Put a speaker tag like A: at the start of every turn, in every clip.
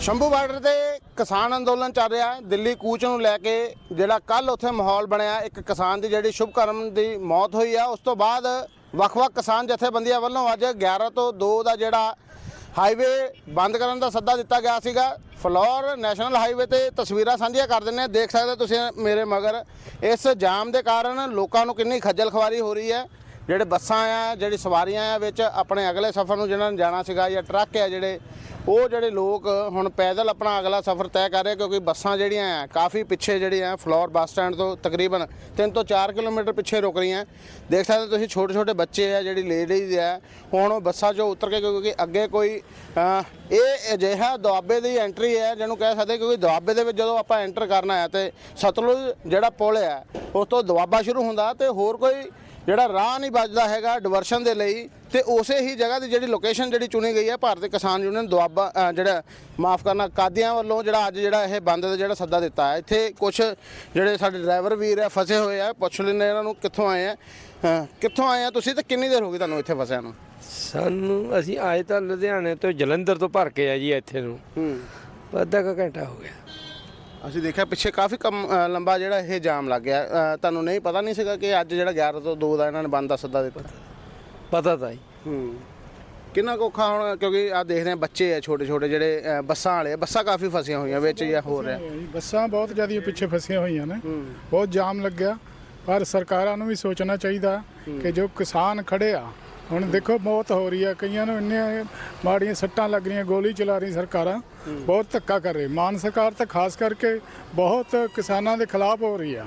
A: Shambhu border ਤੇ ਕਿਸਾਨ ਅੰਦੋਲਨ ਚੱਲ ਰਿਹਾ ਹੈ। ਦਿੱਲੀ ਕੂਚ ਨੂੰ ਲੈ ਕੇ ਜਿਹੜਾ ਕੱਲ ਉੱਥੇ ਮਾਹੌਲ ਬਣਿਆ, ਇੱਕ ਕਿਸਾਨ ਦੀ ਜਿਹੜੀ ਸ਼ੁਭਕਰਮ ਦੀ ਮੌਤ ਹੋਈ ਆ, ਉਸ ਤੋਂ ਬਾਅਦ ਵੱਖ-ਵੱਖ ਕਿਸਾਨ ਜਥੇਬੰਦੀਆਂ ਵੱਲੋਂ ਅੱਜ 11 ਤੋਂ 2 ਦਾ ਜਿਹੜਾ ਹਾਈਵੇ ਬੰਦ ਕਰਨ ਦਾ ਸੱਦਾ ਦਿੱਤਾ ਗਿਆ ਸੀਗਾ। ਫਲੋਰ ਨੈਸ਼ਨਲ ਹਾਈਵੇ ਤੇ ਤਸਵੀਰਾਂ ਸਾਂਝੀਆਂ ਕਰ ਦਿੰਨੇ ਦੇਖ ਸਕਦੇ ਹੋ ਤੁਸੀਂ ਮੇਰੇ ਮਗਰ। ਇਸ ਜਾਮ ਦੇ ਕਾਰਨ ਲੋਕਾਂ ਨੂੰ ਕਿੰਨੀ ਖੱਜਲ ਖਵਾਰੀ ਹੋ ਰਹੀ ਹੈ। ਜਿਹੜੇ ਬੱਸਾਂ ਆ, ਜਿਹੜੀ ਸਵਾਰੀਆਂ ਆ, ਵਿੱਚ ਆਪਣੇ ਅਗਲੇ ਸਫ਼ਰ ਨੂੰ ਜਿਹਨਾਂ ਨੇ ਜਾਣਾ ਸੀਗਾ ਜਾਂ ਟਰੱਕ ਆ ਜਿਹੜੇ, ਉਹ ਜਿਹੜੇ ਲੋਕ ਹੁਣ ਪੈਦਲ ਆਪਣਾ ਅਗਲਾ ਸਫ਼ਰ ਤੈਅ ਕਰ ਰਹੇ ਕਿਉਂਕਿ ਬੱਸਾਂ ਜਿਹੜੀਆਂ ਆ, ਕਾਫੀ ਪਿੱਛੇ ਜਿਹੜੇ ਜਿਹੜੀਆਂ ਫਲੋਰ ਬੱਸ ਸਟੈਂਡ ਤੋਂ ਤਕਰੀਬਨ 3 ਤੋਂ 4 ਕਿਲੋਮੀਟਰ ਪਿੱਛੇ ਰੁਕ ਰਹੀਆਂ। ਦੇਖ ਸਕਦੇ ਤੁਸੀਂ ਛੋਟੇ ਛੋਟੇ ਬੱਚੇ ਆ, ਜਿਹੜੀ ਲੇਡੀਜ਼ ਆ, ਹੁਣ ਉਹ ਬੱਸਾਂ 'ਚੋਂ ਉਤਰ ਕੇ ਕਿਉਂਕਿ ਅੱਗੇ ਕੋਈ ਇਹ ਅਜਿਹਾ ਦੁਆਬੇ ਦੀ ਐਂਟਰੀ ਹੈ ਜਿਹਨੂੰ ਕਹਿ ਸਕਦੇ ਕਿਉਂਕਿ ਦੁਆਬੇ ਦੇ ਵਿੱਚ ਜਦੋਂ ਆਪਾਂ ਐਂਟਰ ਕਰਨਾ ਹੈ ਤੇ ਸਤਲੁਜ ਜਿਹੜਾ ਪੁਲ ਹੈ ਉਸ ਤੋਂ ਦੁਆਬਾ ਸ਼ੁਰੂ ਹੁੰਦਾ ਤੇ ਹੋਰ ਕੋਈ ਜਿਹੜਾ ਰਾਹ ਨਹੀਂ ਵੱਜਦਾ ਹੈਗਾ ਡਿਵਰਸ਼ਨ ਦੇ ਲਈ ਤੇ ਉਸੇ ਹੀ ਜਗ੍ਹਾ ਦੀ ਜਿਹੜੀ ਲੋਕੇਸ਼ਨ ਜਿਹੜੀ ਚੁਣੀ ਗਈ ਹੈ ਭਾਰਤੀ ਕਿਸਾਨ ਯੂਨੀਅਨ ਦੁਆਬਾ ਜਿਹੜਾ ਮਾਫ ਕਰਨਾ ਕਾਦੀਆਂ ਵੱਲੋਂ ਜਿਹੜਾ ਅੱਜ ਜਿਹੜਾ ਇਹ ਬੰਦ ਦਾ ਜਿਹੜਾ ਸੱਦਾ ਦਿੱਤਾ ਹੈ। ਇੱਥੇ ਕੁਝ ਜਿਹੜੇ ਸਾਡੇ ਡਰਾਈਵਰ ਵੀਰ ਆ ਫਸੇ ਹੋਏ ਆ ਪੁੱਛ ਲੈਂਦੇ ਇਹਨਾਂ ਨੂੰ ਕਿੱਥੋਂ ਆਏ ਆ। ਕਿੱਥੋਂ ਆਏ ਆ ਤੁਸੀਂ ਤੇ ਕਿੰਨੀ ਦੇਰ ਹੋ ਗਈ ਤੁਹਾਨੂੰ ਇੱਥੇ ਫਸਿਆਂ ਨੂੰ?
B: ਸਾਨੂੰ ਅਸੀਂ ਆਏ ਤਾਂ ਲੁਧਿਆਣੇ ਤੋਂ ਜਲੰਧਰ ਤੋਂ ਭਰ ਕੇ ਆ ਜੀ ਇੱਥੇ ਨੂੰ।
A: ਹੂੰ।
B: ਅੱਧਾ ਘੰਟਾ ਹੋ ਗਿਆ।
A: ਅਸੀਂ ਦੇਖਿਆ ਪਿੱਛੇ ਕਾਫੀ ਕੰਮ ਅ, ਲੰਬਾ ਜਿਹੜਾ ਇਹ ਜਾਮ ਲੱਗ ਗਿਆ। ਅ, ਤੁਹਾਨੂੰ ਨਹੀਂ ਪਤਾ ਨਹੀਂ ਸੀਗਾ ਕਿ ਅੱਜ ਜਿਹੜਾ 11 ਤੋਂ 2 ਦਾ ਇਹਨਾਂ ਨੇ ਬੰਦ ਦਾ ਸੱਦਾ ਦਿੱਤਾ।
B: ਪਤਾ। ਤਾਂ ਜੀ
A: ਹੂੰ। ਕਿੰਨਾ ਕੁ ਔਖਾ ਹੁਣ ਕਿਉਂਕਿ ਆ ਦੇਖਦੇ ਆ ਬੱਚੇ ਆ ਛੋਟੇ ਛੋਟੇ ਜਿਹੜੇ ਅ, ਬੱਸਾਂ ਵਾਲੇ ਆ, ਬੱਸਾਂ ਕਾਫੀ ਫਸੀਆਂ ਹੋਈਆਂ ਵਿੱਚ ਜਾਂ ਹੋ ਰਿਹਾ
C: ਬੱਸਾਂ ਬਹੁਤ ਜ਼ਿਆਦਾ ਪਿੱਛੇ ਫਸੀਆਂ ਹੋਈਆਂ ਨੇ। ਬਹੁਤ ਜਾਮ ਲੱਗਿਆ। ਪਰ ਸਰਕਾਰਾਂ ਨੂੰ ਵੀ ਸੋਚਣਾ ਚਾਹੀਦਾ ਕਿ ਜੋ ਕਿਸਾਨ ਖੜੇ ਆ ਹੁਣ ਦੇਖੋ ਮੌਤ ਹੋ ਰਹੀ ਆ। ਕਈਆਂ ਨੂੰ ਇੰਨੇ ਮਾੜੀਆਂ ਸੱਟਾਂ ਲੱਗ ਰਹੀਆਂ ਗੋਲੀ ਚਲਾ ਰਹੀ ਸਰਕਾਰਾਂ। ਬਹੁਤ ਧੱਕਾ ਕਰ ਰਹੀ। ਮਾਨ ਸਰਕਾਰ ਤਾਂ ਖਾਸ ਕਰਕੇ ਬਹੁਤ ਕਿਸਾਨਾਂ ਦੇ ਖਿਲਾਫ ਹੋ ਰਹੀ ਆ।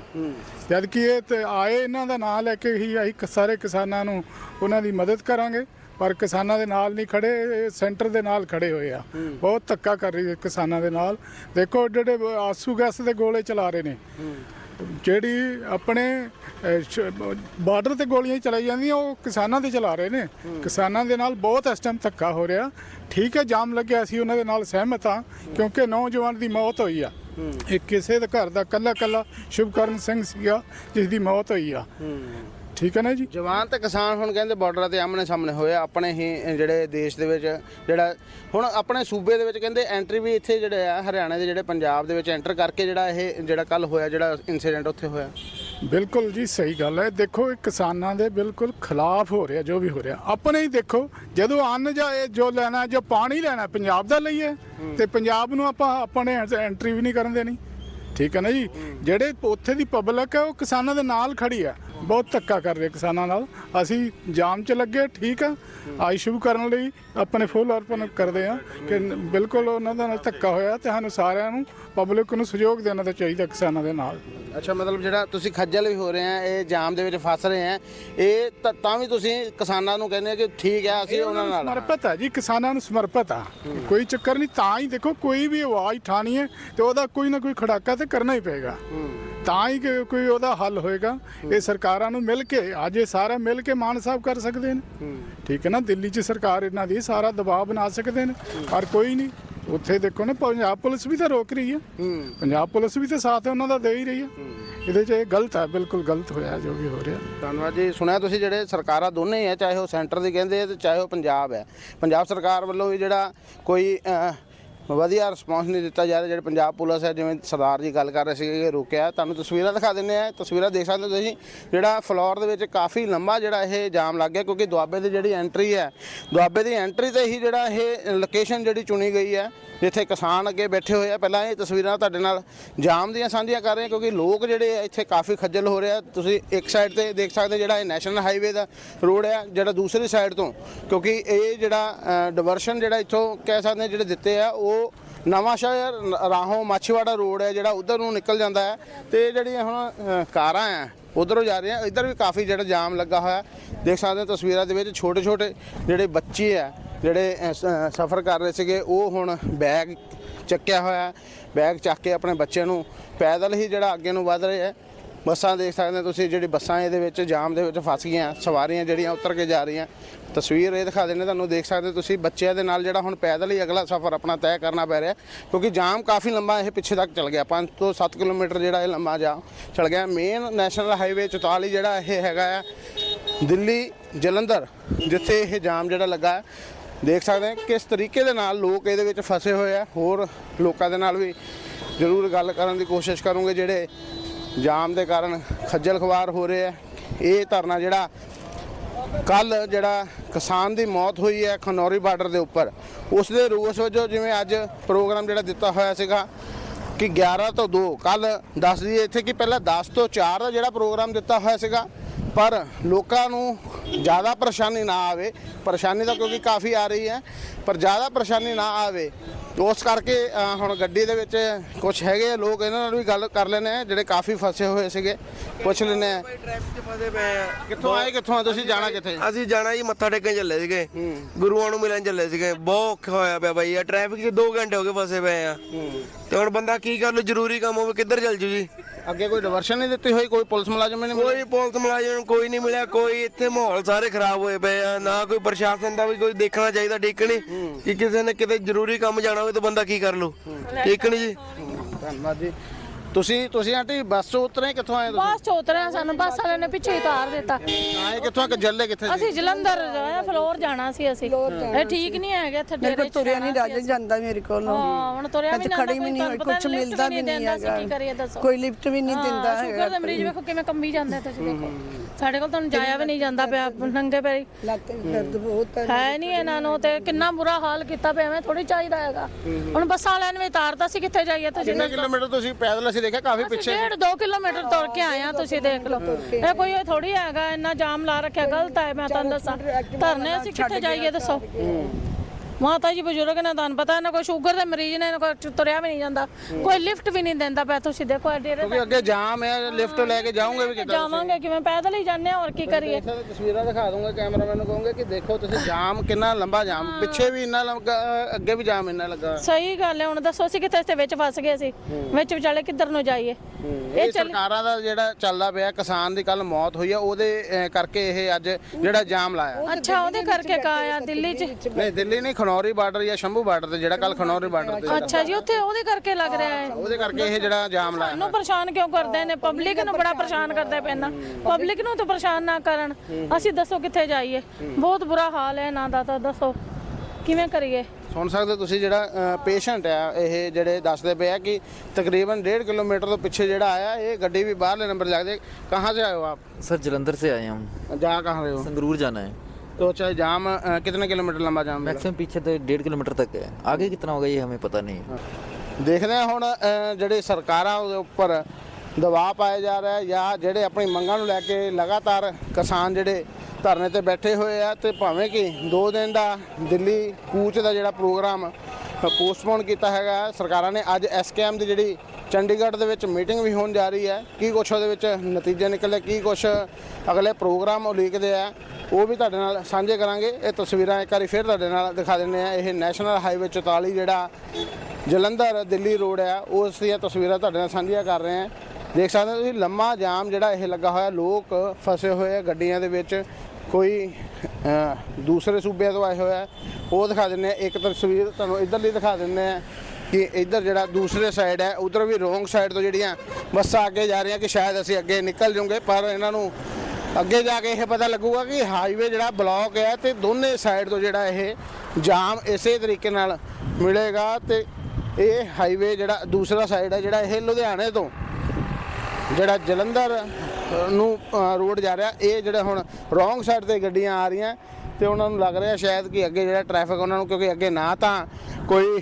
C: ਜਦ ਕਿ ਇਹ ਤੇ ਆਏ ਇਹਨਾਂ ਦਾ ਨਾਂ ਲੈ ਕੇ ਹੀ ਅਸੀਂ ਸਾਰੇ ਕਿਸਾਨਾਂ ਨੂੰ ਉਹਨਾਂ ਦੀ ਮਦਦ ਕਰਾਂਗੇ। ਪਰ ਕਿਸਾਨਾਂ ਦੇ ਨਾਲ ਨਹੀਂ ਖੜੇ ਇਹ ਸੈਂਟਰ ਦੇ ਨਾਲ ਖੜੇ ਹੋਏ ਆ। ਬਹੁਤ ਧੱਕਾ ਕਰ ਰਹੀ ਹੈ ਕਿਸਾਨਾਂ ਦੇ ਨਾਲ। ਦੇਖੋ ਜਿਹੜੇ ਆਸੂ ਗੈਸ ਦੇ ਗੋਲੇ ਚਲਾ ਰਹੇ ਨੇ। ਜਿਹੜੀ ਆਪਣੇ ਬਾਰਡਰ ਤੇ ਗੋਲੀਆਂ ਚਲਾਈ ਜਾਂਦੀਆਂ ਉਹ ਕਿਸਾਨਾਂ ਦੇ ਚਲਾ ਰਹੇ ਨੇ। ਕਿਸਾਨਾਂ ਦੇ ਨਾਲ ਬਹੁਤ ਇਸ ਟਾਈਮ ਧੱਕਾ ਹੋ ਰਿਹਾ। ਠੀਕ ਹੈ ਜਾਮ ਲੱਗਿਆ ਸੀ ਉਹਨਾਂ ਦੇ ਨਾਲ ਸਹਿਮਤ ਹਾਂ ਕਿਉਂਕਿ ਨੌਜਵਾਨ ਦੀ ਮੌਤ ਹੋਈ ਆ। ਇਹ ਕਿਸੇ ਦੇ ਘਰ ਦਾ ਕੱਲਾ ਕੱਲਾ ਸ਼ੁਭਕਰਨ ਸਿੰਘ ਸੀਗਾ ਜਿਸ ਦੀ ਮੌਤ ਹੋਈ ਆ। ਠੀਕ ਹੈ ਨਾ ਜੀ?
A: ਜਵਾਨ ਤੇ ਕਿਸਾਨ ਹੁਣ ਕਹਿੰਦੇ ਬਾਰਡਰਾਂ ਤੇ ਆਮਣੇ ਸਾਹਮਣੇ ਹੋਏ ਆ, ਆਪਣੇ ਹੀ ਜਿਹੜੇ ਦੇਸ਼ ਦੇ ਵਿੱਚ ਜਿਹੜਾ ਹੁਣ ਆਪਣੇ ਸੂਬੇ ਦੇ ਵਿੱਚ ਕਹਿੰਦੇ ਐਂਟਰੀ ਵੀ ਇੱਥੇ ਜਿਹੜੇ ਆ ਹਰਿਆਣਾ ਦੇ ਜਿਹੜੇ ਪੰਜਾਬ ਦੇ ਵਿੱਚ ਐਂਟਰ ਕਰਕੇ ਜਿਹੜਾ ਇਹ ਜਿਹੜਾ ਕੱਲ ਹੋਇਆ ਜਿਹੜਾ ਇਨਸੀਡੈਂਟ ਉੱਥੇ ਹੋਇਆ।
C: ਬਿਲਕੁਲ ਜੀ ਸਹੀ ਗੱਲ ਹੈ। ਦੇਖੋ ਇਹ ਕਿਸਾਨਾਂ ਦੇ ਬਿਲਕੁਲ ਖਿਲਾਫ ਹੋ ਰਿਹਾ ਜੋ ਵੀ ਹੋ ਰਿਹਾ। ਆਪਣੇ ਹੀ ਦੇਖੋ ਜਦੋਂ ਅੰਨ ਜਾਂ ਇਹ ਜੋ ਲੈਣਾ ਜੋ ਪਾਣੀ ਲੈਣਾ ਪੰਜਾਬ ਦਾ ਲਈਏ ਤੇ ਪੰਜਾਬ ਨੂੰ ਆਪਾਂ ਆਪਣੇ ਐਂਟਰੀ ਵੀ ਨਹੀਂ ਕਰਨ ਦੇਣੀ। ਠੀਕ ਹੈ ਨਾ ਜੀ? ਜਿਹੜੇ ਉੱਥੇ ਦੀ ਪਬਲਿਕ ਹੈ ਉਹ ਕਿਸਾਨਾਂ ਦੇ ਨਾਲ ਖੜੀ ਹੈ। ਬਹੁਤ ਧੱਕਾ ਕਰ ਰਹੇ ਕਿਸਾਨਾਂ ਨਾਲ। ਅਸੀਂ ਜਾਮ 'ਚ ਲੱਗੇ ਠੀਕ ਆ। ਆਈ ਸ਼ੁਭ ਕਰਨ ਲਈ ਆਪਣੇ ਫੁੱਲ ਅਰਪਣ ਕਰਦੇ ਆ ਕਿ ਬਿਲਕੁਲ ਉਹਨਾਂ ਦੇ ਨਾਲ ਧੱਕਾ ਹੋਇਆ ਤੇ ਸਾਨੂੰ ਸਾਰਿਆਂ ਨੂੰ ਪਬਲਿਕ ਨੂੰ ਸਹਿਯੋਗ ਦੇਣਾ ਤਾਂ ਚਾਹੀਦਾ ਕਿਸਾਨਾਂ ਦੇ ਨਾਲ।
A: ਅੱਛਾ ਮਤਲਬ ਜਿਹੜਾ ਤੁਸੀਂ ਖੱਜਲ ਵੀ ਹੋ ਰਹੇ ਆ ਇਹ ਜਾਮ ਦੇ ਵਿੱਚ ਫਸ ਰਹੇ ਆ ਇਹ ਤਾਂ- ਵੀ ਤੁਸੀਂ ਕਿਸਾਨਾਂ ਨੂੰ ਕਹਿੰਦੇ ਆ ਕਿ ਠੀਕ ਆ ਅਸੀਂ ਉਹਨਾਂ ਨਾਲ ਆ।
C: ਸਮਰਪਿਤ ਹੈ ਜੀ ਕਿਸਾਨਾਂ ਨੂੰ ਸਮਰਪਿਤ ਆ। ਕੋਈ ਚੱਕਰ ਨਹੀਂ ਤਾਂ ਹੀ ਦੇਖੋ ਕੋਈ ਵੀ ਆਵਾਜ਼ ਠਾਣੀ ਹੈ ਤੇ ਉਹਦਾ ਕੋਈ ਨਾ ਕੋਈ ਖੜਾਕਾ ਤੇ ਕਰਨਾ ਹੀ ਪਏਗਾ। ਤਾਂ ਹੀ ਕਿ ਕੋਈ ਉਹਦਾ ਹੱਲ ਹੋਏਗਾ। ਇਹ ਸਰਕਾਰਾਂ ਨੂੰ ਮਿਲ ਕੇ, ਅੱਜ ਇਹ ਸਾਰਾ ਮਿਲ ਕੇ ਮਾਨ ਸਾਹਿਬ ਕਰ ਸਕਦੇ ਨੇ। ਠੀਕ ਹੈ ਨਾ? ਦਿੱਲੀ 'ਚ ਸਰਕਾਰ ਇਹਨਾਂ ਦੀ ਸਾਰਾ ਦਬਾਅ ਬਣਾ ਸਕਦੇ ਨੇ। ਪਰ ਕੋਈ ਨਹੀਂ, ਉੱਥੇ ਦੇਖੋ ਨਾ, ਪੰਜਾਬ ਪੁਲਿਸ ਵੀ ਤਾਂ ਰੋਕ ਰਹੀ ਹੈ। ਪੰਜਾਬ ਪੁਲਿਸ ਵੀ ਤਾਂ ਸਾਥ ਉਹਨਾਂ ਦਾ ਦੇ ਹੀ ਰਹੀ ਹੈ। ਇਹਦੇ 'ਚ ਇਹ ਗਲਤ ਹੈ, ਬਿਲਕੁਲ ਗਲਤ ਹੋਇਆ ਜੋ ਵੀ ਹੋ ਰਿਹਾ।
A: ਧੰਨਵਾਦ ਜੀ। ਸੁਣਿਆ ਤੁਸੀਂ ਜਿਹੜੇ ਸਰਕਾਰਾਂ ਦੋਨੇ ਹੀ ਆ ਚਾਹੇ ਉਹ ਸੈਂਟਰ ਦੀ ਕਹਿੰਦੇ ਆ ਤੇ ਚਾਹੇ ਉਹ ਪੰਜਾਬ ਹੈ। ਪੰਜਾਬ ਸਰਕਾਰ ਵੱਲੋਂ ਵੀ ਜਿਹੜਾ ਕੋਈ ਵਧੀਆ ਰਿਸਪੌਂਸ ਨਹੀਂ ਦਿੱਤਾ ਜਾ ਰਿਹਾ ਜਿਹੜੇ ਪੰਜਾਬ ਪੁਲਿਸ ਹੈ ਜਿਵੇਂ ਸਰਦਾਰ ਜੀ ਗੱਲ ਕਰ ਰਹੇ ਸੀਗੇ ਕਿ ਰੋਕਿਆ, ਤੁਹਾਨੂੰ ਤਸਵੀਰਾਂ ਦਿਖਾ ਦਿੰਨੇ ਆ ਤਸਵੀਰਾਂ ਦੇਖ ਸਕਦੇ ਹੋ ਤੁਸੀਂ, ਜਿਹੜਾ ਫਲੋਰ ਦੇ ਵਿੱਚ ਕਾਫੀ ਲੰਬਾ ਜਿਹੜਾ ਇਹ ਜਾਮ ਲੱਗ ਗਿਆ, ਕਿਉਂਕਿ ਦੁਆਬੇ ਦੀ ਜਿਹੜੀ ਐਂਟਰੀ ਹੈ, ਦੁਆਬੇ ਦੀ ਐਂਟਰੀ ਤੇ ਹੀ ਜਿਹੜਾ ਇਹ ਲੋਕੇਸ਼ਨ ਜਿਹੜੀ ਚੁਣੀ ਗਈ ਹੈ, ਜਿੱਥੇ ਕਿਸਾਨ ਅੱਗੇ ਬੈਠੇ ਹੋਏ ਆ, ਪਹਿਲਾਂ ਇਹ ਤਸਵੀਰਾਂ ਤੁਹਾਡੇ ਨਾਲ ਜਾਮ ਦੀਆਂ ਸਾਂਝੀਆਂ ਕਰ ਰਹੇ ਕਿਉਂਕਿ ਲੋਕ ਜਿਹੜੇ ਇੱਥੇ ਕਾਫੀ ਖੱਜਲ ਹੋ ਰਹੇ ਆ ਤੁਸੀਂ ਇੱਕ ਸਾਈਡ ਤੇ ਦੇਖ ਸਕਦੇ ਜਿਹੜਾ ਇਹ ਨੈਸ਼ਨਲ ਹਾਈਵੇ ਦਾ ਰੋਡ ਹੈ, ਜਿਹੜਾ ਦੂਸਰੀ ਸਾਈਡ ਤੋਂ, ਕਿਉਂਕਿ ਇਹ ਜਿਹੜਾ ਡਿਵਰਸ਼ਨ ਜਿਹੜਾ ਇੱਥੋਂ ਕਹਿ ਸਕਦੇ ਜਿਹੜੇ ਦਿੱਤੇ ਆ, ਉਹ ਨਵਾਂ ਸ਼ਹਿਰ ਨ- ਰਾਹੋਂ ਮਾਛੀਵਾੜਾ ਰੋਡ ਹੈ, ਜਿਹੜਾ ਉਧਰ ਨੂੰ ਨਿਕਲ ਜਾਂਦਾ ਹੈ ਤੇ ਜਿਹੜੀਆਂ ਹੁਣ ਕਾਰਾਂ ਆ ਉਧਰੋਂ ਜਾ ਰਹੀਆਂ, ਇੱਧਰ ਵੀ ਕਾਫੀ ਜਿਹੜਾ ਜਾਮ ਲੱਗਾ ਹੋਇਆ ਦੇਖ ਸਕਦੇ ਹੋ ਤਸਵੀਰਾਂ ਦੇ ਵਿੱਚ ਛੋਟੇ ਛੋਟੇ ਜਿਹੜੇ ਬੱਚੇ ਆ ਜਿਹੜੇ ਸਫ਼ਰ ਕਰ ਰਹੇ ਸੀਗੇ, ਉਹ ਹੁਣ ਬੈਗ ਚੱਕਿਆ ਹੋਇਆ ਬੈਗ ਚੱਕ ਕੇ ਆਪਣੇ ਬੱਚੇ ਨੂੰ ਪੈਦਲ ਹੀ ਜਿਹੜਾ ਅੱਗੇ ਨੂੰ ਵਧ ਰਹੇ ਆ ਬੱਸਾਂ ਦੇਖ ਸਕਦੇ ਹੋ ਤੁਸੀਂ, ਜਿਹੜੀ ਬੱਸਾਂ ਇਹਦੇ ਵਿੱਚ ਜਾਮ ਦੇ ਵਿੱਚ ਫਸ ਗਈਆਂ, ਸਵਾਰੀਆਂ ਜਿਹੜੀਆਂ ਉਤਰ ਕੇ ਜਾ ਰਹੀਆਂ। ਤਸਵੀਰ ਇਹ ਦਿਖਾ ਦਿੰਦੇ, ਤੁਹਾਨੂੰ ਦੇਖ ਸਕਦੇ ਹੋ ਤੁਸੀਂ, ਬੱਚਿਆਂ ਦੇ ਨਾਲ ਜਿਹੜਾ ਹੁਣ ਪੈਦਲ ਹੀ ਅਗਲਾ ਸਫ਼ਰ ਆਪਣਾ ਤੈਅ ਕਰਨਾ ਪੈ ਰਿਹਾ, ਕਿਉਂਕਿ ਜਾਮ ਕਾਫੀ ਲੰਬਾ ਇਹ ਪਿੱਛੇ ਤੱਕ ਚੱਲ ਗਿਆ 5 ਤੋਂ 7 ਕਿਲੋਮੀਟਰ ਜਿਹੜਾ ਇਹ ਲੰਬਾ ਜਾਮ ਚੱਲ ਗਿਆ। ਮੇਨ ਨੈਸ਼ਨਲ ਹਾਈਵੇ 44 ਜਿਹੜਾ ਇਹ ਹੈਗਾ ਆ, ਦਿੱਲੀ ਜਲੰਧਰ, ਜਿੱਥੇ ਇਹ ਜਾਮ ਜਿਹੜਾ ਲੱਗਾ ਹੈ। ਦੇਖ ਸਕਦੇ ਹਾਂ ਕਿਸ ਤਰੀਕੇ ਦੇ ਨਾਲ ਲੋਕ ਇਹਦੇ ਵਿੱਚ ਫਸੇ ਹੋਏ ਆ, ਹੋਰ ਲੋਕਾਂ ਦੇ ਨਾਲ ਵੀ ਜ਼ਰੂਰ ਗੱਲ ਕਰਨ ਦੀ ਕੋਸ਼ਿਸ਼ ਕਰੂੰਗੇ ਜਿਹੜੇ ਜਾਮ ਦੇ ਕਾਰਨ ਖੱਜਲ ਖਵਾਰ ਹੋ ਰਹੇ ਹੈ। ਇਹ ਧਰਨਾ ਜਿਹੜਾ ਕੱਲ ਜਿਹੜਾ ਕਿਸਾਨ ਦੀ ਮੌਤ ਹੋਈ ਹੈ ਖਨੌਰੀ ਬਾਰਡਰ ਦੇ ਉੱਪਰ ਉਸ ਦੇ ਰੋਸ ਵਜੋਂ ਜਿਵੇਂ ਅੱਜ ਪ੍ਰੋਗਰਾਮ ਜਿਹੜਾ ਦਿੱਤਾ ਹੋਇਆ ਸੀਗਾ ਕਿ 11 ਤੋਂ 2 ਕੱਲ ਦੱਸ ਦਈਏ ਇੱਥੇ ਕਿ ਪਹਿਲਾਂ 10 ਤੋਂ 4 ਦਾ ਜਿਹੜਾ ਪ੍ਰੋਗਰਾਮ ਦਿੱਤਾ ਹੋਇਆ ਸੀਗਾ ਪਰ ਲੋਕਾਂ ਨੂੰ ਜ਼ਿਆਦਾ ਪਰੇਸ਼ਾਨੀ ਨਾ ਆਵੇ। ਪਰੇਸ਼ਾਨੀ ਤਾਂ ਕਿਉਂਕਿ ਕਾਫੀ ਆ ਰਹੀ ਹੈ ਪਰ ਜ਼ਿਆਦਾ ਪਰੇਸ਼ਾਨੀ ਨਾ ਆਵੇ। ਉਸ ਕਰਕੇ ਹੁਣ ਗੱਡੀ ਦੇ ਵਿੱਚ ਕੁਝ ਹੈਗੇ ਆ ਲੋਕ ਇਹਨਾਂ ਨਾਲ ਵੀ ਗੱਲ ਕਰ ਲੈਣੇ ਆ ਜਿਹੜੇ ਕਾਫੀ ਫਸੇ ਹੋਏ ਸੀਗੇ ਪੁੱਛ ਲੈਣੇ ਆ
D: ਟ੍ਰੈਫਿਕ 'ਚ ਫਸੇ ਪਏ ਆ।
A: ਕਿੱਥੋਂ ਆਏ ਕਿੱਥੋਂ ਆ ਤੁਸੀਂ ਜਾਣਾ ਕਿੱਥੇ?
D: ਅਸੀਂ ਜਾਣਾ ਜੀ ਮੱਥਾ ਟੇਕਣ ਚੱਲੇ ਸੀਗੇ। ਗੁਰੂਆਂ ਨੂੰ ਮਿਲਣ ਚੱਲੇ ਸੀਗੇ। ਬਹੁਤ ਔਖਾ ਹੋਇਆ ਪਿਆ ਬਾਈ ਆ ਟ੍ਰੈਫਿਕ 'ਚ 2 ਘੰਟੇ ਹੋ ਗਏ ਫਸੇ ਪਏ ਆ। ਤੇ ਹੁਣ ਬੰਦਾ ਕੀ ਕਰ ਲੂ ਜ਼ਰੂਰੀ ਕੰਮ ਹੋਵੇ ਕਿੱਧਰ ਚੱਲ ਜੂ ਜੀ?
A: ਅੱਗੇ ਕੋਈ ਡਿਵਰਸ਼ਨ ਨਹੀਂ ਦਿੱਤੀ ਹੋਈ? ਕੋਈ ਪੁਲਿਸ ਮੁਲਾਜ਼ਮ ਨਹੀਂ ਮਿਲਿਆ
D: ਕੋਈ ਪੁਲਿਸ ਮੁਲਾਜ਼ਮ ਨੂੰ ਕੋਈ ਨਹੀਂ ਮਿਲਿਆ ਕੋਈ ਇੱਥੇ ਮਾਹੌਲ ਸਾਰੇ ਖਰਾਬ ਹੋਏ ਪਏ ਆ। ਨਾ ਕੋਈ ਪ੍ਰਸ਼ਾਸਨ ਦਾ ਵੀ ਕੋਈ ਦੇਖਣਾ ਚਾਹੀਦਾ ਠੀਕ ਨਹੀਂ? ਕਿ ਕਿਸੇ ਨੇ ਕਿਤੇ ਜ਼ਰੂਰੀ ਕੰਮ ਜਾਣਾ ਹੋਵੇ ਤਾਂ ਬੰਦਾ ਕੀ ਕਰ ਲੂ ਠੀਕ ਨਹੀਂ ਜੀ?
A: ਧੰਨਵਾਦ ਜੀ। ਤੁਸੀਂ ਤੁਸੀਂ ਆਂਟੀ ਬੱਸ ਤੋਂ ਉਤਰੇ ਕਿੱਥੋਂ ਆਏ ਤੁਸੀਂ?
E: ਬੱਸ ਚ ਉਤਰਿਆ ਸਾਨੂੰ ਬੱਸ ਵਾਲੇ ਨੇ ਪਿੱਛੇ ਹੀ ਉਤਾਰ ਦਿੱਤਾ।
A: ਆਏ ਕਿੱਥੋਂ? ਕਿ ਜੱਲੇ ਕਿੱਥੇ ਸੀ?
E: ਅਸੀਂ ਜਲੰਧਰ ਜਾਣਾ ਫਲੋਰ ਜਾਣਾ ਸੀ ਅਸੀਂ। ਇਹ ਠੀਕ ਨਹੀਂ ਹੈਗਾ ਇੱਥੇ
F: ਮੇਰੇ
E: ਡੇਰੇ
F: ਕੋਲ ਤੁਰਿਆ ਨਹੀਂ ਰਾਜ ਜਾਂਦਾ ਮੇਰੇ ਕੋਲ।
E: ਹਾਂ, ਹੁਣ ਤੁਰਿਆ ਵੀ
F: ਖੜੀ ਵੀ ਨਹੀਂ ਕੁਝ ਮਿਲਦਾ ਵੀ ਨਹੀਂ ਹੈਗਾ।
E: ਕੀ ਕਰੀਏ ਦੱਸੋ।
F: ਕੋਈ ਲਿਫਟ ਵੀ ਨਹੀਂ ਦਿੰਦਾ
E: ਸ਼ੂਗਰ
F: ਹੈਗਾ
E: ਦੇ ਮਰੀਜ਼ ਵੇਖੋ ਕਿਵੇਂ ਕੰਬੀ ਜਾਂਦੇ ਤੁਸੀਂ ਦੇਖੋ। ਸਾਡੇ ਕੋਲ ਤਾਂ ਜਾਇਆ ਵੀ ਨਹੀਂ ਜਾਂਦਾ ਪਿਆ ਨੰਗੇ ਪੈਰੀ।
F: ਲੱਤ ਦਰਦ ਬਹੁਤ ਹੈ
E: ਹੈ ਨਹੀਂ ਇਹਨਾਂ ਨੂੰ ਤੇ ਕਿੰਨਾ ਬੁਰਾ ਹਾਲ ਕੀਤਾ ਪਿਆ ਐਵੇਂ ਥੋੜੀ ਚਾਹੀਦਾ ਹੈਗਾ। ਹੁਣ ਬੱਸਾਂ ਵਾਲਿਆਂ ਨੇ ਵੀ ਤਾਰਤਾ ਸੀ ਕਿੱਥੇ ਜਾਈਏ ਤੁਸੀਂ
A: ਕਿੰਨੇ ਕਿਲੋਮੀਟਰ ਤੁਸੀਂ ਪੈਦਲ ਅਸੀਂ ਦੇਖਿਆ ਕਾਫੀ ਪਿੱਛੇ।
E: ਡੇਢ 2 ਕਿਲੋਮੀਟਰ ਤੁਰ ਕੇ ਆਏ ਆ ਤੁਸੀਂ ਦੇਖ ਲਓ। ਇਹ ਕੋਈ ਥੋੜੀ ਹੈਗਾ ਇੰਨਾ ਜਾਮ ਲਾ ਰੱਖਿਆ ਗਲਤ ਹੈ ਮੈਂ ਤੁਹਾਨੂੰ ਦੱਸਾਂ। ਧਰਨੇ ਅਸੀਂ ਕਿੱਥੇ ਜਾਈਏ ਦੱਸੋ? ਮਾਤਾ ਜੀ ਬਜ਼ੁਰਗ ਨੇ ਤੁਹਾਨੂੰ ਪਤਾ ਇਹਨਾਂ ਕੋਈ ਸ਼ੂਗਰ ਦੇ ਮਰੀਜ਼ ਨੇ ਇਹਨਾਂ ਕੋਈ ਤੁਰਿਆ ਵੀ ਨਹੀਂ ਜਾਂਦਾ। ਕੋਈ ਲਿਫਟ ਵੀ ਨਹੀਂ ਦਿੰਦਾ ਪਿਆ ਤੁਸੀਂ ਦੇਖੋ ਇਹ ਡੇਰੇ
A: ਕਿਉਂਕਿ ਅੱਗੇ ਜਾਮ ਹੈ ਲਿਫਟ ਲੈ ਕੇ ਜਾਓਗੇ ਵੀ ਕਿੱਦਾਂ
E: ਜਾਵਾਂਗੇ ਕਿਵੇਂ ਪੈਦਲ ਹੀ ਜਾਂਦੇ ਹਾਂ ਹੋਰ ਕੀ ਕਰੀਏ?
A: ਇੱਥੇ ਤਸਵੀਰਾਂ ਦਿਖਾ ਦੂੰਗਾ ਕੈਮਰਾਮੈਨ ਨੂੰ ਕਹੂੰਗਾ ਕਿ ਦੇਖੋ ਤੁਸੀਂ ਜਾਮ ਕਿੰਨਾ ਲੰਬਾ ਜਾਮ ਪਿੱਛੇ ਵੀ ਇੰਨਾ ਲੱਗਾ ਅੱਗੇ ਵੀ ਜਾਮ ਇੰਨਾ ਲੱਗਾ।
E: ਸਹੀ ਗੱਲ ਹੈ ਹੁਣ ਦੱਸੋ ਅਸੀਂ ਕਿੱਥੇ ਇੱਥੇ ਵਿੱਚ ਫਸ ਗਏ ਸੀ। ਵਿੱਚ ਵਿਚਾਲੇ ਕਿੱਧਰ ਨੂੰ ਜਾਈਏ?
A: ਇਹ ਸਰਕਾਰਾਂ ਦਾ ਜਿਹੜਾ ਚੱਲਦਾ ਪਿਆ ਕਿਸਾਨ ਦੀ ਕੱਲ ਮੌਤ ਹੋਈ ਆ ਉਹਦੇ ਕਰਕੇ ਇਹ ਅੱਜ ਜਿਹੜਾ ਜਾਮ ਲਾਇਆ।
E: ਅੱਛਾ ਉਹਦੇ ਕਰਕੇ ਕਾਇਆ ਦਿੱਲੀ 'ਚ?
A: ਨਹੀਂ ਦਿੱਲੀ ਨਹੀਂ ਖਨੌਰੀ ਬਾਰਡਰ ਜਾਂ ਸ਼ੰਭੂ ਬਾਰਡਰ ਤੇ ਜਿਹੜਾ ਕੱਲ ਖਨੌਰੀ ਬਾਰਡਰ ਤੇ
E: ਅੱਛਾ ਜੀ ਉੱਥੇ ਉਹਦੇ ਕਰਕੇ ਲੱਗ ਰਿਹਾ ਹੈ
A: ਉਹਦੇ ਕਰਕੇ ਇਹ ਜਿਹੜਾ ਜਾਮ ਲਾਇਆ
E: ਸਾਨੂੰ ਪਰੇਸ਼ਾਨ ਕਿਉਂ ਕਰਦੇ ਨੇ ਪਬਲਿਕ ਨੂੰ ਬੜਾ ਪਰੇਸ਼ਾਨ ਕਰਦੇ ਪਏ ਨਾ ਪਬਲਿਕ ਨੂੰ ਤਾਂ ਪਰੇਸ਼ਾਨ ਨਾ ਕਰਨ ਅਸੀਂ ਦੱਸੋ ਕਿੱਥੇ ਜਾਈਏ ਬਹੁਤ ਬੁਰਾ ਹਾਲ ਹੈ ਇਹਨਾਂ ਦਾ ਤਾਂ ਦੱਸੋ ਕਿਵੇਂ ਕਰੀਏ
A: ਸੁਣ ਸਕਦੇ ਹੋ ਤੁਸੀਂ ਜਿਹੜਾ ਪੇਸ਼ੈਂਟ ਆ ਇਹ ਜਿਹੜੇ ਦੱਸਦੇ ਪਏ ਆ ਕਿ ਤਕਰੀਬਨ 1.5 ਕਿਲੋਮੀਟਰ ਤੋਂ ਪਿੱਛੇ ਜਿਹੜਾ ਆਇਆ ਇਹ ਗੱਡੀ ਵੀ ਬਾਹਰਲੇ ਨੰਬਰ ਲੱਗਦੇ ਕਹਾਂ ਸੇ ਆਏ ਹੋ ਆਪ
G: सर जलंधर से आए हम
A: जा कहाँ रहे हो
G: संगरूर जाना है
A: तो चाहे जाम अ, कितने किलोमीटर लंबा जाम मिला?
G: मैक्सिमम पीछे तो डेढ़ किलोमीटर तक है आगे कितना होगा ये हमें पता नहीं है
A: ਦੇਖਦੇ ਹਾਂ ਹੁਣ ਅ, ਜਿਹੜੇ ਸਰਕਾਰਾਂ ਉਹਦੇ ਉੱਪਰ ਦਬਾਅ ਪਾਇਆ ਜਾ ਰਿਹਾ ਹੈ ਜਾਂ ਜਿਹੜੇ ਆਪਣੀ ਮੰਗਾਂ ਨੂੰ ਲੈ ਕੇ ਲਗਾਤਾਰ ਕਿਸਾਨ ਜਿਹੜੇ ਧਰਨੇ ਤੇ ਬੈਠੇ ਹੋਏ ਆ ਤੇ ਭਾਵੇਂ ਕਿ 2 ਦਿਨ ਦਾ ਦਿੱਲੀ ਕੂਚ ਦਾ ਜਿਹੜਾ ਪ੍ਰੋਗਰਾਮ ਪੋਸਟਪੋਨ ਕੀਤਾ ਹੈਗਾ ਸਰਕਾਰਾਂ ਨੇ ਅੱਜ ਐਸਕੇਐਮ ਦੀ ਜਿਹੜੀ ਚੰਡੀਗੜ੍ਹ ਦੇ ਵਿੱਚ ਮੀਟਿੰਗ ਵੀ ਹੋਣ ਜਾ ਰਹੀ ਹੈ ਕੀ ਕੁਛ ਉਹਦੇ ਵਿੱਚ ਨਤੀਜੇ ਨਿਕਲੇ ਕੀ ਕੁਛ ਅਗਲੇ ਪ੍ਰੋਗਰਾਮ ਉਲੀਕਦੇ ਆ ਉਹ ਵੀ ਤੁਹਾਡੇ ਨਾਲ ਸਾਂਝੇ ਕਰਾਂਗੇ। ਇਹ ਤਸਵੀਰਾਂ ਇੱਕ ਵਾਰੀ ਫਿਰ ਤੁਹਾਡੇ ਨਾਲ ਦਿਖਾ ਦਿੰਦੇ ਆ ਇਹ ਨੈਸ਼ਨਲ ਹਾਈਵੇ 44 ਜਿਹੜਾ ਜਲੰਧਰ ਦਿੱਲੀ ਰੋਡ ਆ, ਉਸ ਦੀਆਂ ਤਸਵੀਰਾਂ ਤੁਹਾਡੇ ਨਾਲ ਸਾਂਝੀਆਂ ਕਰ ਰਹੇ ਹਾਂ। ਦੇਖ ਸਕਦੇ ਹੋ ਤੁਸੀਂ, ਲੰਮਾ ਜਾਮ ਜਿਹੜਾ ਇਹ ਲੱਗਾ ਹੋਇਆ, ਲੋਕ ਫਸੇ ਹੋਏ ਆ ਗੱਡੀਆਂ ਦੇ ਵਿੱਚ। ਕੋਈ ਦੂਸਰੇ ਸੂਬਿਆਂ ਤੋਂ ਆਏ ਹੋਏ ਆ। ਉਹ ਦਿਖਾ ਦਿੰਦੇ ਆ ਇੱਕ ਤਸਵੀਰ ਤੁਹਾਨੂੰ ਇੱਧਰਲੀ ਦਿਖਾ ਦਿੰਦੇ ਆ ਕਿ ਇੱਧਰ ਜਿਹੜਾ ਦੂਸਰੇ ਸਾਈਡ ਹੈ ਉਧਰ ਵੀ ਰੋਂਗ ਸਾਈਡ ਤੋਂ ਜਿਹੜੀਆਂ ਬੱਸਾਂ ਅੱਗੇ ਜਾ ਰਹੀਆਂ ਕਿ ਸ਼ਾਇਦ ਅਸੀਂ ਅੱਗੇ ਨਿਕਲ ਜਾਵਾਂਗੇ ਪਰ ਇਹਨਾਂ ਨੂੰ ਅੱਗੇ ਜਾ ਕੇ ਇਹ ਪਤਾ ਲੱਗੂਗਾ ਕਿ ਹਾਈਵੇ ਜਿਹੜਾ ਬਲੌਕ ਹੈ ਤੇ ਦੋਨੇ ਸਾਈਡ ਤੋਂ ਜਿਹੜਾ ਇਹ ਜਾਮ ਇਸੇ ਤਰੀਕੇ ਨਾਲ ਮਿਲੇਗਾ ਤੇ ਇਹ ਹਾਈਵੇ ਜਿਹੜਾ ਦੂਸਰਾ ਸਾਈਡ ਹੈ ਜਿਹੜਾ ਇਹ ਲੁਧਿਆਣੇ ਤੋਂ ਜਿਹੜਾ ਜਲੰਧਰ ਨੂੰ ਰੋਡ ਜਾ ਰਿਹਾ। ਇਹ ਜਿਹੜਾ ਹੁਣ ਰੋਂਗ ਸਾਈਡ ਤੇ ਗੱਡੀਆਂ ਆ ਰਹੀਆਂ ਤੇ ਉਹਨਾਂ ਨੂੰ ਲੱਗ ਰਿਹਾ ਸ਼ਾਇਦ ਕਿ ਅੱਗੇ ਜਿਹੜਾ ਟ੍ਰੈਫਿਕ ਉਹਨਾਂ ਨੂੰ, ਕਿਉਂਕਿ ਅੱਗੇ ਨਾ ਤਾਂ ਕੋਈ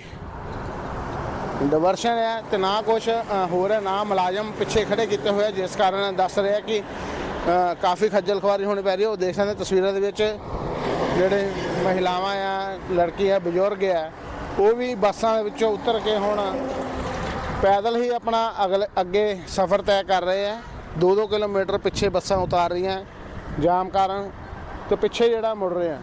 A: ਡਿਵਰਸ਼ਨ ਹੈ ਤੇ ਨਾ ਕੁਛ ਹੋਰ ਹੈ, ਨਾ ਮੁਲਾਜ਼ਮ ਪਿੱਛੇ ਖੜੇ ਕੀਤੇ ਹੋਏ ਜਿਸ ਕਾਰਨ ਦੱਸ ਰਿਹਾ ਕਿ ਕਾਫੀ ਖੱਜਲ ਖੁਆਰੀ ਹੋਣੀ ਪੈ ਰਹੀ ਹੈ। ਉਹ ਦੇਖ ਸਕਦੇ ਤਸਵੀਰਾਂ ਦੇ ਵਿੱਚ ਜਿਹੜੇ ਮਹਿਲਾਵਾਂ ਆ ਲੜਕੀ ਆ ਬਜ਼ੁਰਗ ਆ ਉਹ ਵੀ ਬੱਸਾਂ ਦੇ ਵਿੱਚੋਂ ਉਤਰ ਕੇ ਹੁਣ ਪੈਦਲ ਹੀ ਆਪਣਾ ਅਗਲੇ ਅੱਗੇ ਸਫ਼ਰ ਤੈਅ ਕਰ ਰਹੇ ਆ। 2-2 ਕਿਲੋਮੀਟਰ ਪਿੱਛੇ ਬੱਸਾਂ ਉਤਾਰ ਰਹੀਆਂ ਜਾਮ ਕਾਰਨ ਤੇ ਪਿੱਛੇ ਜਿਹੜਾ ਮੁੜ ਰਹੇ ਆ।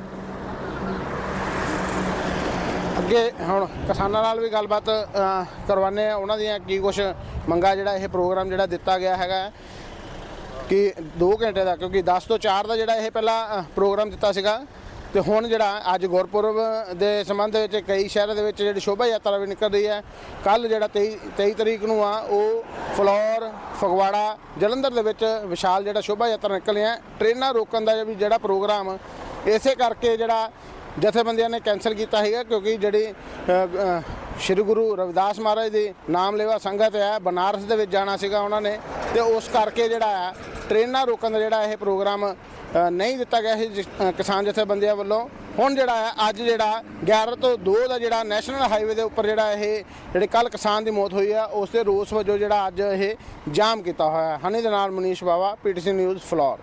A: ਅੱਗੇ ਹੁਣ ਕਿਸਾਨਾਂ ਨਾਲ ਵੀ ਗੱਲਬਾਤ ਅ, ਕਰਵਾਉਂਦੇ ਆ। ਉਹਨਾਂ ਦੀਆਂ ਕੀ ਕੁਝ ਮੰਗਾ ਜਿਹੜਾ ਇਹ ਪ੍ਰੋਗਰਾਮ ਜਿਹੜਾ ਦਿੱਤਾ ਗਿਆ ਹੈਗਾ। ਕਿ 2 ਘੰਟੇ ਦਾ, ਕਿਉਂਕਿ 10 ਤੋਂ 4 ਦਾ ਜਿਹੜਾ ਇਹ ਪਹਿਲਾਂ ਪ੍ਰੋਗਰਾਮ ਦਿੱਤਾ ਸੀਗਾ। ਤੇ ਹੁਣ ਜਿਹੜਾ ਅੱਜ ਗੁਰਪੁਰਬ ਦੇ ਸੰਬੰਧ ਵਿੱਚ ਕਈ ਸ਼ਹਿਰਾਂ ਦੇ ਵਿੱਚ ਜਿਹੜੀ ਸ਼ੋਭਾ ਯਾਤਰਾ ਵੀ ਨਿਕਲ ਰਹੀ ਹੈ। ਕੱਲ ਜਿਹੜਾ 23 23 ਤਰੀਕ ਨੂੰ ਆ, ਉਹ ਫਲੋਰ, ਫਗਵਾੜਾ, ਜਲੰਧਰ ਦੇ ਵਿੱਚ ਵਿਸ਼ਾਲ ਜਿਹੜਾ ਸ਼ੋਭਾ ਯਾਤਰਾ ਨਿਕਲਣੀ ਹੈ। ਟ੍ਰੇਨਾਂ ਰੋਕਣ ਦਾ ਵੀ ਜਿਹੜਾ ਪ੍ਰੋਗਰਾਮ, ਇਸੇ ਕਰਕੇ ਜਿਹੜਾ ਜਥੇਬੰਦੀਆਂ ਨੇ ਕੈਂਸਲ ਕੀਤਾ ਹੈਗਾ ਕਿਉਂਕਿ ਜਿਹੜੀ ਸ਼੍ਰੀ ਗੁਰੂ ਰਵਿਦਾਸ ਮਹਾਰਾਜ ਦੀ ਨਾਮਲੇਵਾ ਸੰਗਤ ਹੈ, ਬਨਾਰਸ ਦੇ ਵਿੱਚ ਜਾਣਾ ਸੀਗਾ ਉਹਨਾਂ ਨੇ। ਤੇ ਉਸ ਕਰਕੇ ਜਿਹੜਾ ਹੈ ਟ੍ਰੇਨਾਂ ਰੋਕਣ ਦਾ ਜਿਹੜਾ ਇਹ ਪ੍ਰੋਗਰਾਮ ਨਹੀਂ ਦਿੱਤਾ ਗਿਆ ਸੀ ਜਿਸ- ਕਿਸਾਨ ਜਥੇਬੰਦੀਆਂ ਵੱਲੋਂ। ਹੁਣ ਜਿਹੜਾ ਹੈ, ਅੱਜ ਜਿਹੜਾ 11 ਤੋਂ 2 ਦਾ ਜਿਹੜਾ ਨੈਸ਼ਨਲ ਹਾਈਵੇ ਦੇ ਉੱਪਰ ਜਿਹੜਾ ਇਹ, ਜਿਹੜੇ ਕੱਲ ਕਿਸਾਨ ਦੀ ਮੌਤ ਹੋਈ ਆ ਉਸ ਦੇ ਰੋਸ ਵਜੋਂ ਜਿਹੜਾ ਅੱਜ ਇਹ ਜਾਮ ਕੀਤਾ ਹੋਇਆ ਹੈ। ਹਨੀ ਦੇ ਨਾਲ Manish Bawa, PTC news floor.